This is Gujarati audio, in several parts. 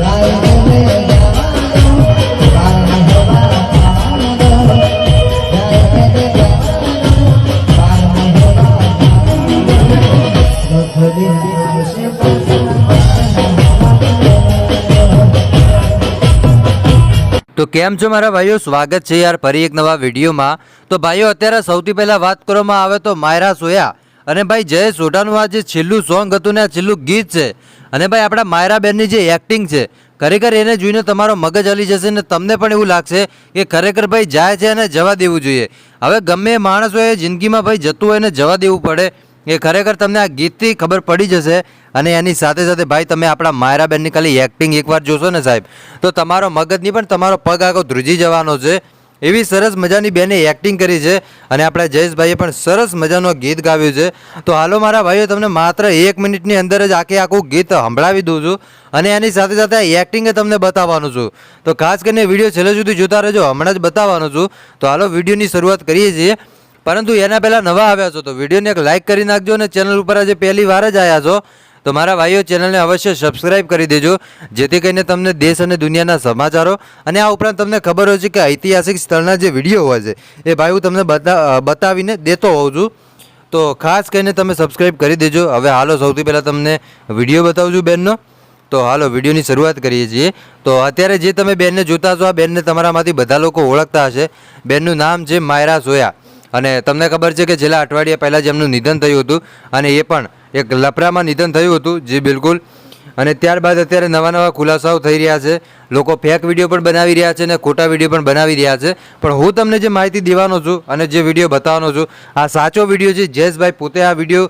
તો કેમ છો મારા ભાઈઓ? સ્વાગત છે યાર ફરી એક નવા વિડીયોમાં. તો ભાઈઓ, અત્યારે સૌથી પહેલાં વાત કરવામાં આવે તો માયરા સોયા. અને ભાઈ જય સોઢાનું આ જે છેલ્લું સોંગ હતું ને, આ છેલ્લું ગીત છે. અને ભાઈ આપણા માયરા બેનની જે એક્ટિંગ છે, ખરેખર એને જોઈને તમારો મગજ હલી જશે ને તમને પણ એવું લાગશે કે ખરેખર ભાઈ જાય છે અને જવા દેવું જોઈએ. હવે ગમે એ માણસ હોય જિંદગીમાં ભાઈ જતું હોય ને જવા દેવું પડે. એ ખરેખર તમને આ ગીતથી ખબર પડી જશે અને એની સાથે સાથે ભાઈ તમે આપણા માયરાબેનની ખાલી એક્ટિંગ એકવાર જોશો ને સાહેબ, તો તમારો મગજ નહીં પણ તમારો પગ આખો ધ્રુજી જવાનો છે. એવી સરસ મજાની બેને એક્ટિંગ કરી છે અને આપણા જયેશભાઈએ પણ સરસ મજાનું ગીત ગાવ્યું છે. તો હાલો મારા ભાઈઓ, તમને માત્ર એક મિનિટની અંદર જ આખે આખું ગીત સંભળાવી દઉં છું અને એની સાથે સાથે આ એક્ટિંગ તમને બતાવવાનું છું. તો ખાસ કરીને વીડિયો છેલ્લે સુધી જોતા રહેજો, હમણાં જ બતાવવાનું છું. તો હાલો વિડીયોની શરૂઆત કરીએ છીએ. પરંતુ એના પહેલાં નવા આવ્યા છો તો વિડીયોને એક લાઇક કરી નાખજો અને ચેનલ ઉપર આજે પહેલી વાર જ આવ્યા છો. તો મારા ભાઈઓ ચેનલને અવશ્ય સબસ્ક્રાઇબ કરી દેજો, જેથી કરીને તમને દેશ અને દુનિયાના સમાચારો અને આ ઉપરાંત તમને ખબર હોય છે કે ઐતિહાસિક સ્થળના જે વીડિયો હોય છે, એ ભાઈ હું તમને બતા, બતાવીને દેતો હોઉં છું. તો ખાસ કરીને તમે સબસ્ક્રાઇબ કરી દેજો. હવે હાલો સૌથી પહેલાં તમને વીડિયો બતાવું છું બેનનો. તો હાલો વિડીયોની શરૂઆત કરીએ છીએ. તો અત્યારે જે તમે બેનને જોતા છો આ બેનને તમારામાંથી બધા લોકો ઓળખતા હશે. બેનનું નામ છે માયરા સોયા. અને તમને ખબર છે કે છેલ્લા અઠવાડિયા પહેલાં જેમનું નિધન થયું હતું. અને એ પણ એક લપરામાં નિધન થયું હતું, જી બિલકુલ. અને ત્યારબાદ અત્યારે નવા નવા ખુલાસાઓ થઈ રહ્યા છે. લોકો ફેક વીડિયો પણ બનાવી રહ્યા છે અને ખોટા વીડિયો પણ બનાવી રહ્યા છે. પણ હું તમને જે માહિતી દેવાનો છું અને જે વીડિયો બતાવવાનો છું, આ સાચો વીડિયો છે. જયેશભાઈ પોતે આ વીડિયો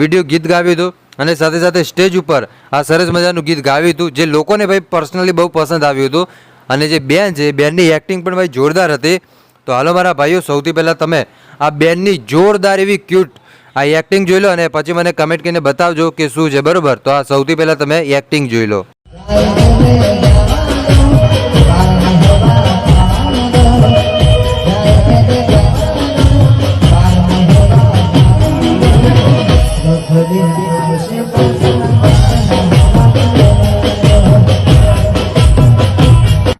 વીડિયો ગીત ગાવ્યું હતું અને સાથે સાથે સ્ટેજ ઉપર આ સરસ મજાનું ગીત ગાવ્યું હતું, જે લોકોને ભાઈ પર્સનલી બહુ પસંદ આવ્યું હતું. અને જે બેન છે બેનની એક્ટિંગ પણ ભાઈ જોરદાર હતી. તો હાલો મારા ભાઈઓ, સૌથી પહેલાં તમે આ બેનની જોરદાર એવી ક્યુટ આ એક્ટિંગ જોઈ લો અને પછી મને કમેન્ટ કરીને બતાવજો કે શું છે. બરોબર? તો આ સૌથી પહેલાં તમે એક્ટિંગ જોઈ લો.